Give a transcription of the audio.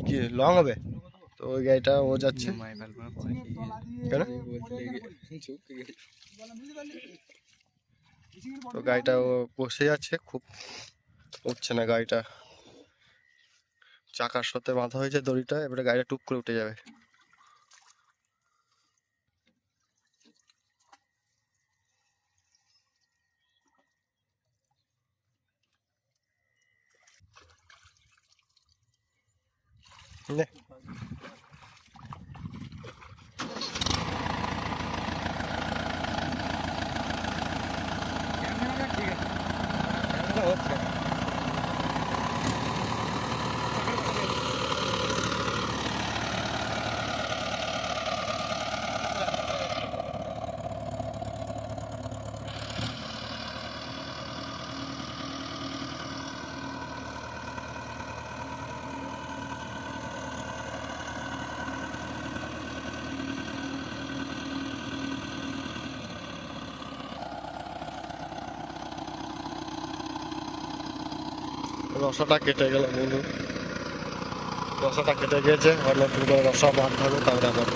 কি লং হবে? তো ওই গাড়িটা ও যাচ্ছে। কেন? তো গাড়িটা ও বসে যাচ্ছে খুব উঠছে না গাড়িটা। চাকার সাথে বাঁধা হয়েছে দড়িটা এবারে গাড়িটা টুক করে উঠে যাবে। নে। রসাটা কেটে গেল বন্ধু। রসাটা কেটে গিয়েছে আর নতুন করে রসা বাঁধতে হবে তাহলে আবার